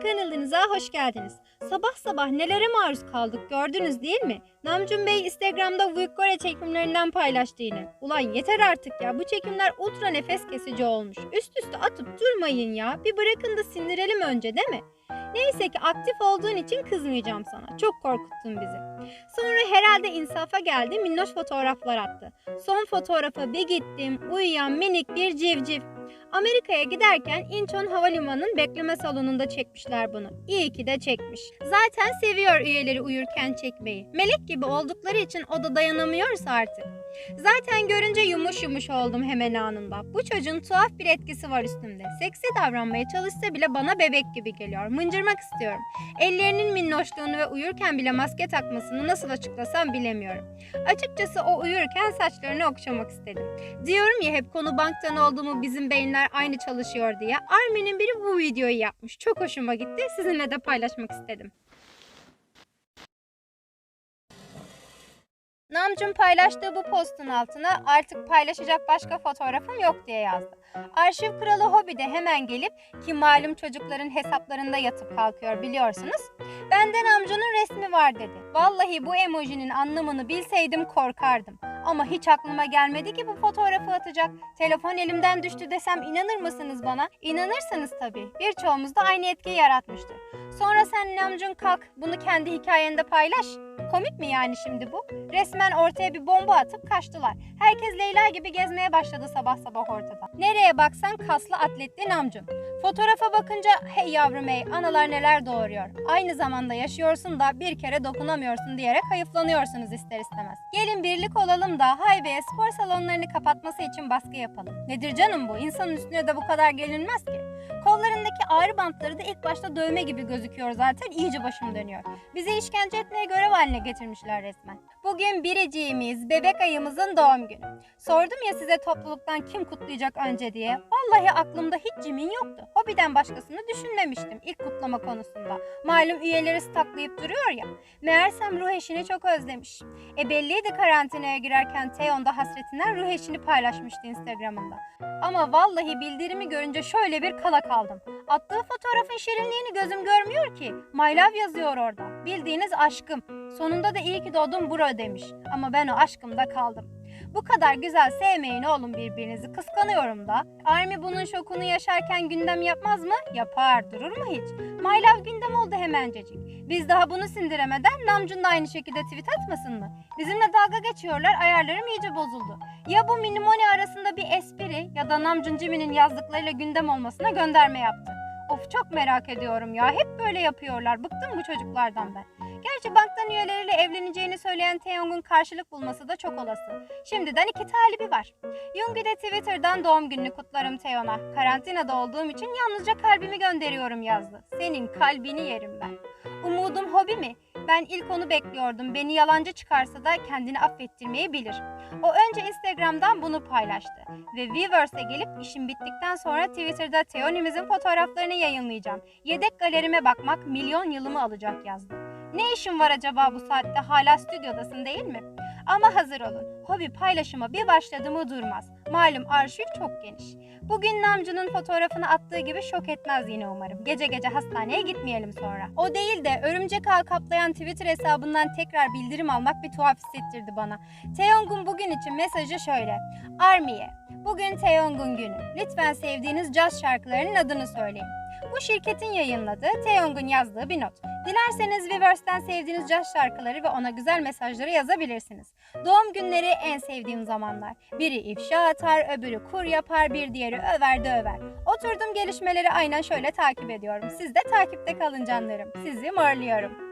Kanalınıza hoş geldiniz. Sabah sabah nelere maruz kaldık gördünüz değil mi? Namcun Bey Instagram'da Vuykore çekimlerinden paylaştı yine. Ulan yeter artık ya bu çekimler ultra nefes kesici olmuş. Üst üste atıp durmayın ya. Bir bırakın da sindirelim önce değil mi? Neyse ki aktif olduğun için kızmayacağım sana. Çok korkuttun bizi. Sonra herhalde insafa geldi minnoş fotoğraflar attı. Son fotoğrafa bir gittim uyuyan minik bir civciv. Amerika'ya giderken Incheon Havalimanı'nın bekleme salonunda çekmişler bunu. İyi ki de çekmiş. Zaten seviyor üyeleri uyurken çekmeyi. Melek gibi oldukları için o da dayanamıyorsa artık. Zaten görünce yumuş yumuş oldum hemen anında. Bu çocuğun tuhaf bir etkisi var üstümde. Seksi davranmaya çalışsa bile bana bebek gibi geliyor. Mıncırmak istiyorum. Ellerinin minnoşluğunu ve uyurken bile maske takmasını nasıl açıklasam bilemiyorum. Açıkçası o uyurken saçlarını okşamak istedim. Diyorum ya hep konu banktan olduğumu bizim beyinler aynı çalışıyor diye. Armin'in biri bu videoyu yapmış. Çok hoşuma gitti. Sizinle de paylaşmak istedim. Namcun paylaştığı bu postun altına artık paylaşacak başka fotoğrafım yok diye yazdı. Arşiv kralı Hobi de hemen gelip ki malum çocukların hesaplarında yatıp kalkıyor biliyorsunuz. Benden amcanın resmi var dedi. Vallahi bu emojinin anlamını bilseydim korkardım. Ama hiç aklıma gelmedi ki bu fotoğrafı atacak. Telefon elimden düştü desem inanır mısınız bana? İnanırsınız tabii. Birçoğumuz da aynı etkiyi yaratmıştır. Sonra sen Namcun kalk bunu kendi hikayende paylaş. Komik mi yani şimdi bu? Resmen ortaya bir bomba atıp kaçtılar. Herkes Leyla gibi gezmeye başladı sabah sabah ortada. Nereye baksan kaslı atletli Namcun. Fotoğrafa bakınca hey yavrum hey analar neler doğuruyor. Aynı zamanda yaşıyorsun da bir kere dokunamıyorsun diyerek hayıflanıyorsunuz ister istemez. Gelin birlik olalım da Haybe'ye spor salonlarını kapatması için baskı yapalım. Nedir canım bu? İnsanın üstüne de bu kadar gelinmez ki. Kollarındaki ağrı bantları da ilk başta dövme gibi gözüküyor zaten iyice başım dönüyor. Bizi işkence etmeye görev haline getirmişler resmen. Bugün biriciğimiz, bebek ayımızın doğum günü. Sordum ya size topluluktan kim kutlayacak önce diye. Vallahi aklımda hiç cimin yoktu. Hobiden başkasını düşünmemiştim ilk kutlama konusunda. Malum üyeleri staklayıp duruyor ya. Meğersem ruh eşini çok özlemiş. E belliydi karantinaya girerken Teon da hasretinden ruh eşini paylaşmıştı Instagram'ında. Ama vallahi bildirimi görünce şöyle bir kala kaldım. Attığı fotoğrafın şirinliğini gözüm görmüyor ki. My love yazıyor orada. Bildiğiniz aşkım. Sonunda da iyi ki doğdum bro demiş. Ama ben o aşkımda kaldım. Bu kadar güzel sevmeyin oğlum birbirinizi. Kıskanıyorum da. Army bunun şokunu yaşarken gündem yapmaz mı? Yapar. Durur mu hiç? My love gündem oldu hemencecik. Biz daha bunu sindiremeden Namcun da aynı şekilde tweet atmasın mı? Bizimle dalga geçiyorlar. Ayarlarım iyice bozuldu. Ya bu Minimoni arasında bir espri ya da Namcun Jimmy'nin yazdıklarıyla gündem olmasına gönderme yaptı. Of çok merak ediyorum ya. Hep böyle yapıyorlar. Bıktım bu çocuklardan ben. Gerçi banktan üyeleriyle evleneceğini söyleyen Taeyong'un karşılık bulması da çok olası. Şimdiden iki talibi var. Yoongi de Twitter'dan doğum gününü kutlarım Taeyong'a. Karantinada olduğum için yalnızca kalbimi gönderiyorum yazdı. Senin kalbini yerim ben. Umudum hobi mi? Ben ilk onu bekliyordum. Beni yalancı çıkarsa da kendini affettirmeyi bilir. O önce Instagram'dan bunu paylaştı. Ve Weverse'e gelip işim bittikten sonra Twitter'da Teonimizin fotoğraflarını yayınlayacağım. Yedek galerime bakmak milyon yılımı alacak yazdı. Ne işin var acaba bu saatte hala stüdyodasın değil mi? Ama hazır olun. Hobi paylaşıma bir başladı mı durmaz. Malum arşiv çok geniş. Bugün Namcı'nın fotoğrafını attığı gibi şok etmez yine umarım. Gece gece hastaneye gitmeyelim sonra. O değil de örümcek ağ kaplayan Twitter hesabından tekrar bildirim almak bir tuhaf hissettirdi bana. Taeyong'un bugün için mesajı şöyle. Army'ye. Bugün Taeyong'un günü. Lütfen sevdiğiniz caz şarkılarının adını söyleyin. Bu şirketin yayınladığı, Taeyong'un yazdığı bir not. Dilerseniz Weverse'den sevdiğiniz caz şarkıları ve ona güzel mesajları yazabilirsiniz. Doğum günleri en sevdiğim zamanlar. Biri ifşa atar, öbürü kur yapar, bir diğeri över de över. Oturdum gelişmeleri aynen şöyle takip ediyorum. Siz de takipte kalın canlarım. Sizi morluyorum.